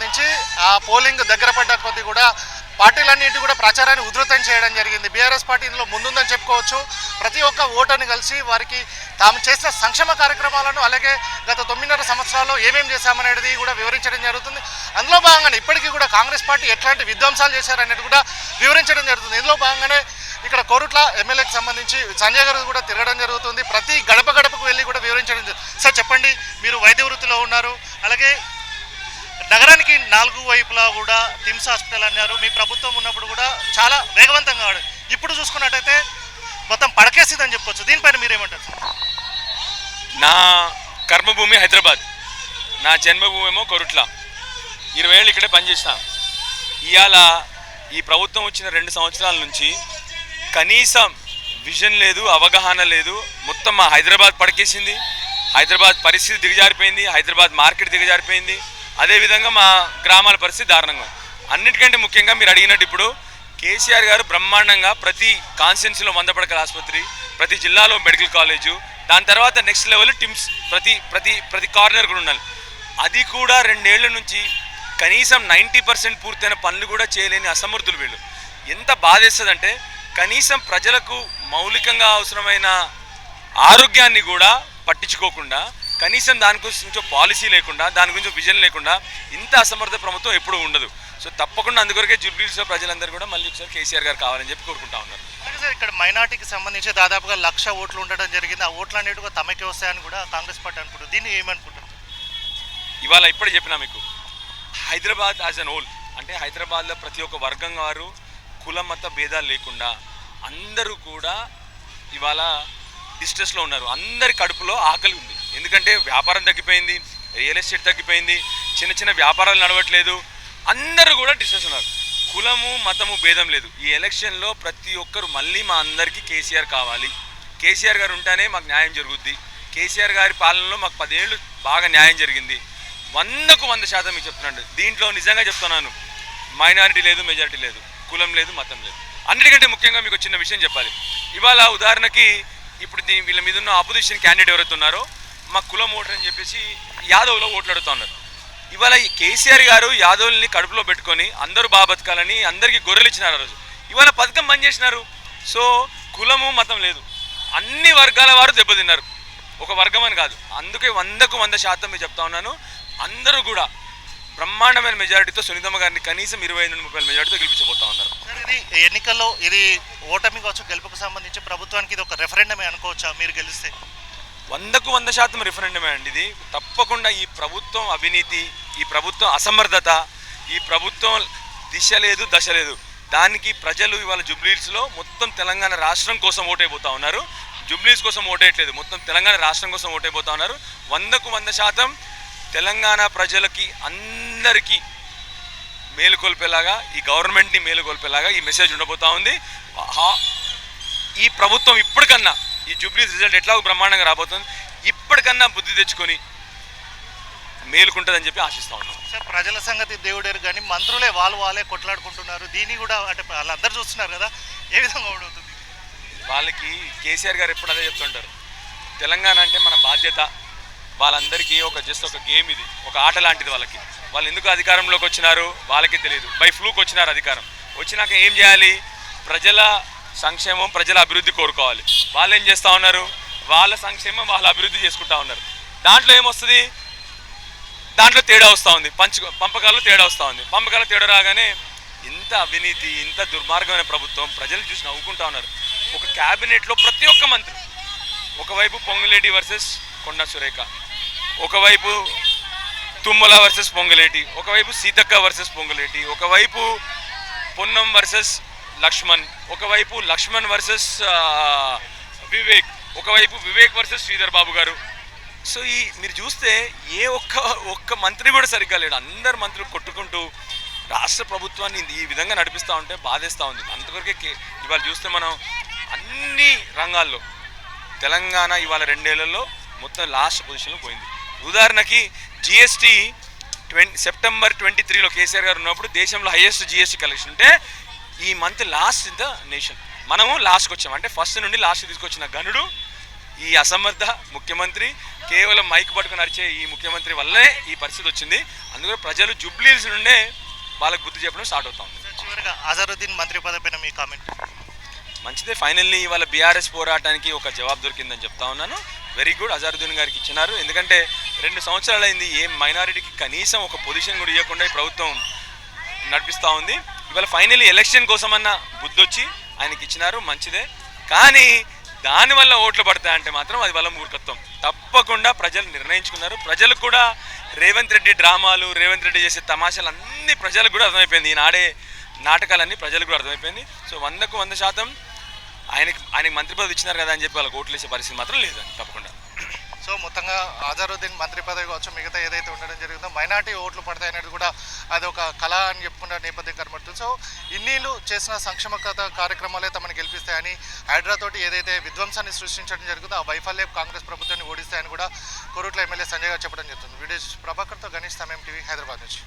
సంబంధించి ఆ పోలింగ్ దగ్గర పడ్డ కొద్దీ కూడా పార్టీలన్నింటి కూడా ప్రచారాన్ని ఉధృతం చేయడం జరిగింది. బీఆర్ఎస్ పార్టీ ఇందులో ముందుందని చెప్పుకోవచ్చు. ప్రతి ఒక్క ఓటర్ని కలిసి వారికి తాము చేసిన సంక్షేమ కార్యక్రమాలను అలాగే గత తొమ్మిదిన్నర సంవత్సరాల్లో ఏమేమి చేశామనేది కూడా వివరించడం జరుగుతుంది. అందులో భాగంగానే ఇప్పటికీ కూడా కాంగ్రెస్ పార్టీ ఎట్లాంటి విధ్వంసాలు చేశారనేది కూడా వివరించడం జరుగుతుంది. ఇందులో భాగంగానే ఇక్కడ కోరుట్ల ఎమ్మెల్యేకి సంబంధించి సంజయ్ గారు కూడా తిరగడం జరుగుతుంది. ప్రతి గడప గడపకు వెళ్ళి కూడా వివరించడం జరుగుతుంది. సార్ చెప్పండి. మీరు వైద్య వృత్తిలో ఉన్నారు. అలాగే నగరానికి నాలుగు వైపులా కూడా టిమ్స్ హాస్పిటల్ అన్నారు. మీ ప్రభుత్వం ఉన్నప్పుడు కూడా చాలా వేగవంతంగా ఆడు ఇప్పుడు చూసుకున్నట్టయితే మొత్తం పడకేసిందని చెప్పుకోవచ్చు దీనిపైన మీరేమంటారు? నా కర్మభూమి హైదరాబాద్. నా జన్మభూమి ఏమో కొరుట్ల. ఇరవై ఏళ్ళు ఇక్కడే పనిచేసిన ఇవాళ ఈ ప్రభుత్వం వచ్చిన రెండు సంవత్సరాల నుంచి కనీసం విజన్ లేదు అవగాహన లేదు. మొత్తం మా హైదరాబాద్ పడకేసింది. హైదరాబాద్ పరిస్థితి దిగజారిపోయింది. హైదరాబాద్ మార్కెట్ దిగజారిపోయింది. అదేవిధంగా మా గ్రామాల పరిస్థితి దారుణంగా ఉంది. అన్నిటికంటే ముఖ్యంగా మీరు అడిగినట్టు ఇప్పుడు కేసీఆర్ గారు బ్రహ్మాండంగా ప్రతి కాన్స్టిట్యున్సీలో మందపడకల ఆసుపత్రి ప్రతి జిల్లాలో మెడికల్ కాలేజు దాని తర్వాత నెక్స్ట్ లెవెల్ టిమ్స్ ప్రతి ప్రతి ప్రతి కార్నర్ కూడా ఉండాలి అది కూడా రెండేళ్ళ నుంచి కనీసం నైంటీ పర్సెంట్ పూర్తయిన పనులు కూడా చేయలేని అసమర్థులు వీళ్ళు ఎంత బాధేస్తుందంటే కనీసం ప్రజలకు మౌలికంగా అవసరమైన ఆరోగ్యాన్ని కూడా పట్టించుకోకుండా కనీసం దాని గురించి పాలసీ లేకుండా దాని గురించి విజన్ లేకుండా ఇంత అసమర్థ ప్రభుత్వం ఎప్పుడూ ఉండదు. సో తప్పకుండా అందుకొరకే జూబ్లీస్లో ప్రజలందరూ కూడా మళ్ళీ ఒకసారి కేసీఆర్ గారు కావాలని చెప్పి కోరుకుంటా ఉన్నారు. సార్ ఇక్కడ మైనార్టీకి సంబంధించి దాదాపుగా లక్ష ఓట్లు ఉండడం జరిగింది. ఆ ఓట్లు అనేవి కూడా తమకే వస్తాయని కూడా కాంగ్రెస్ పార్టీ అనుకుంటుంది. దీన్ని ఏమనుకుంటారు? ఇవాళ ఇప్పుడే చెప్పినా మీకు హైదరాబాద్ యాజ్ అన్ హోల్ అంటే హైదరాబాద్లో ప్రతి ఒక్క వర్గం వారు కుల మత భేదాలు లేకుండా అందరూ కూడా ఇవాళ డిస్ట్రెస్లో ఉన్నారు. అందరి కడుపులో ఆకలి ఉంది. ఎందుకంటే వ్యాపారం తగ్గిపోయింది రియల్ ఎస్టేట్ తగ్గిపోయింది చిన్న చిన్న వ్యాపారాలు నడవట్లేదు. అందరూ కూడా డిస్ట్రెస్ ఉన్నారు. కులము మతము భేదం లేదు. ఈ ఎలక్షన్లో ప్రతి ఒక్కరు మళ్ళీ మా అందరికీ కేసీఆర్ కావాలి. కేసీఆర్ గారు ఉంటేనే మాకు న్యాయం జరుగుద్ది. కేసీఆర్ గారి పాలనలో మాకు పదేళ్ళు బాగా న్యాయం జరిగింది. వందకు వంద శాతం మీకు చెప్తున్నాను. దీంట్లో నిజంగా చెప్తున్నాను. మైనారిటీ లేదు మెజారిటీ లేదు. కులం లేదు మతం లేదు. అన్నిటికంటే ముఖ్యంగా మీకు చిన్న విషయం చెప్పాలి. ఇవాళ ఉదాహరణకి ఇప్పుడు దీని వీళ్ళ మీద ఉన్న ఆపోజిషన్ క్యాండిడేట్ ఎవరైతే ఉన్నారో మా కులం ఓటర్ అని చెప్పేసి యాదవ్లో ఓట్లాడుతూ ఉన్నారు. ఇవాళ ఈ కేసీఆర్ గారు యాదవుల్ని కడుపులో పెట్టుకొని అందరూ బాగా బతకాలని అందరికీ గొర్రెలు ఇచ్చినారు ఆ రోజు. ఇవాళ పథకం బంద్ చేసినారు. సో కులము మతం లేదు. అన్ని వర్గాల వారు దెబ్బతిన్నారు. ఒక వర్గం అని కాదు. అందుకే వందకు వంద శాతం మీరు చెప్తా ఉన్నాను. అందరూ కూడా బ్రహ్మాండమైన మెజారిటీతో సునీతమ్మ గారిని కనీసం ఇరవై ఐదు ముప్పై మెజారిటీతో గెలిపించబోతా ఉన్నారు. ఇది ఎన్నికల్లో ఇది ఓటమి కావచ్చు గెలుపుకు సంబంధించి ప్రభుత్వానికి ఇది ఒక రెఫరెండమే అనుకోవచ్చా మీరు గెలిస్తే? వందకు వంద శాతం రిఫరెండమే అండి ఇది. తప్పకుండా ఈ ప్రభుత్వం అవినీతి ఈ ప్రభుత్వం అసమర్థత ఈ ప్రభుత్వం దిశ లేదు దశ లేదు. దానికి ప్రజలు ఇవాళ జూబ్లీస్లో మొత్తం తెలంగాణ రాష్ట్రం కోసం ఓటైపోతా ఉన్నారు. జుబ్లీస్ కోసం ఓటేయట్లేదు. మొత్తం తెలంగాణ రాష్ట్రం కోసం ఓటైపోతా ఉన్నారు. వందకు వంద శాతం తెలంగాణ ప్రజలకి అందరికీ మేలుకొల్పేలాగా ఈ గవర్నమెంట్ని మేలుకొల్పేలాగా ఈ మెసేజ్ ఉండబోతా ఉంది. ఈ ప్రభుత్వం ఇప్పటికన్నా ఈ జూబ్లీస్ రిజల్ట్ ఎట్లా బ్రహ్మాండంగా రాబోతుంది? ఇప్పటికన్నా బుద్ధి తెచ్చుకొని మేలుకుంటుందని చెప్పి ఆశిస్తా ఉన్నాం. సార్ ప్రజల సంగతి దేవుడేరు కానీ మంత్రులే వాళ్ళు వాళ్ళే కొట్లాడుకుంటున్నారు. దీన్ని కూడా అంటే వాళ్ళందరూ చూస్తున్నారు కదా ఏ విధంగా ఉండవుతుంది వాళ్ళకి కేసీఆర్ గారు ఎప్పుడు అదే చెప్తుంటారు. తెలంగాణ అంటే మన బాధ్యత. వాళ్ళందరికీ ఒక జస్ట్ ఒక గేమ్ ఇది ఒక ఆట లాంటిది వాళ్ళకి. వాళ్ళు ఎందుకు అధికారంలోకి వచ్చినారు? వాళ్ళకి తెలియదు. బై ఫ్లూక్ వచ్చినారు అధికారం. వచ్చినాక ఏం చేయాలి? ప్రజల సంక్షేమం ప్రజల అభివృద్ధి కోరుకోవాలి. వాళ్ళు ఏం చేస్తూ ఉన్నారు? వాళ్ళ సంక్షేమం వాళ్ళ అభివృద్ధి చేసుకుంటా ఉన్నారు. దాంట్లో ఏమొస్తుంది? దాంట్లో తేడా వస్తూ ఉంది. పంచు పంపకాల్లో తేడా వస్తూ ఉంది. పంపకాల తేడా రాగానే ఇంత అవినీతి ఇంత దుర్మార్గమైన ప్రభుత్వం ప్రజలు చూసి నవ్వుకుంటా ఉన్నారు. ఒక క్యాబినెట్లో ప్రతి ఒక్క మంత్రి ఒకవైపు పొంగులేటి వర్సెస్ కొండ సురేఖ ఒకవైపు తుమ్మల వర్సెస్ పొంగులేటి ఒకవైపు సీతక్క వర్సెస్ పొంగులేటి ఒకవైపు పొన్నం వర్సెస్ లక్ష్మణ్. ఒకవైపు లక్ష్మణ్ వర్సెస్ వివేక్. ఒకవైపు వివేక్ వర్సెస్ శ్రీధర్ బాబు గారు. సో ఈ మీరు చూస్తే ఏ ఒక్క ఒక్క మంత్రి కూడా సరిగ్గా లేడు. అందరు మంత్రులు కొట్టుకుంటూ రాష్ట్ర ప్రభుత్వాన్ని ఈ విధంగా నడిపిస్తూ ఉంటే బాధేస్తూ ఉంది. అంతవరకే ఇవాళ చూస్తే మనం అన్ని రంగాల్లో తెలంగాణ ఇవాళ రెండేళ్ళలో మొత్తం లాస్ట్ పొజిషన్లో పోయింది. ఉదాహరణకి జిఎస్టీ ట్వంటీ సెప్టెంబర్ ట్వంటీ త్రీలో కేసీఆర్ గారు ఉన్నప్పుడు దేశంలో హైయెస్ట్ జిఎస్టీ కలెక్షన్. ఉంటే ఈ month last in the nation మనము లాస్ట్కి వచ్చాం. అంటే ఫస్ట్ నుండి లాస్ట్ తీసుకొచ్చిన గనుడు ఈ అసమర్థ ముఖ్యమంత్రి కేవలం మైక్ పట్టుకుని నడిచే ఈ ముఖ్యమంత్రి వల్లే ఈ పరిస్థితి వచ్చింది. అందుకని ప్రజలు జుబ్లీస్ నుండే వాళ్ళకి బుద్ధి చెప్పడం స్టార్ట్ అవుతా ఉంది. చివరిగా అజరుద్దీన్ మంత్రి పదవి పైన మీ కామెంట్ మంచిదే ఫైనల్లీ ఇవాళ బీఆర్ఎస్ పోరాటానికి ఒక జవాబు దొరికిందని చెప్తా ఉన్నాను. వెరీ గుడ్ అజారుద్దీన్ గారికి ఇచ్చినారు. ఎందుకంటే రెండు సంవత్సరాలు అయింది ఏ మైనారిటీకి కనీసం ఒక పొజిషన్ కూడా ఇవ్వకుండా ఈ ప్రభుత్వం నడిపిస్తూ ఉంది. ఇవాళ ఫైనల్లీ ఎలక్షన్ కోసమన్న బుద్ధొచ్చి ఆయనకి ఇచ్చినారు మంచిదే. కానీ దానివల్ల ఓట్లు పడతాయంటే మాత్రం అది వాళ్ళ మూర్ఖత్వం తప్పకుండా ప్రజలు నిర్ణయించుకున్నారు. ప్రజలు కూడా రేవంత్ రెడ్డి డ్రామాలు రేవంత్ రెడ్డి చేసే తమాషాలు అన్ని ప్రజలకు కూడా అర్థమైపోయింది. ఈనాడే నాటకాలన్నీ ప్రజలకు కూడా అర్థమైపోయింది. సో వందకు వంద శాతం ఆయనకి ఆయనకి మంత్రి పదవి ఇచ్చినారు కదా అని చెప్పి వాళ్ళకి ఓట్లు వేసే పరిస్థితి మాత్రం లేదండి. తప్పకుండా. సో మొత్తంగా అజారుద్దీన్ మంత్రి పదవి కావచ్చు మిగతా ఏదైతే ఉండడం జరిగిందో మైనార్టీ ఓట్లు పడతాయి అనేది కూడా అది ఒక కళ అని చెప్పుకున్న నేపథ్యం కనబడుతుంది. సో ఇన్నీళ్ళు చేసిన సంక్షేమ కథ కార్యక్రమాలే తమను గెలిపిస్తాయని హైడ్రాతోటి ఏదైతే విధ్వంసాన్ని సృష్టించడం జరుగుతుందో ఆ వైఫల్యం కాంగ్రెస్ ప్రభుత్వాన్ని ఓడిస్తాయని కూడా కోరుట్ల ఎమ్మెల్యే సంజయ్ గారు చెప్పడం జరుగుతుంది. వీడియో ప్రభాకర్తో గణేష్ సమయం టీవీ హైదరాబాద్ నుంచి.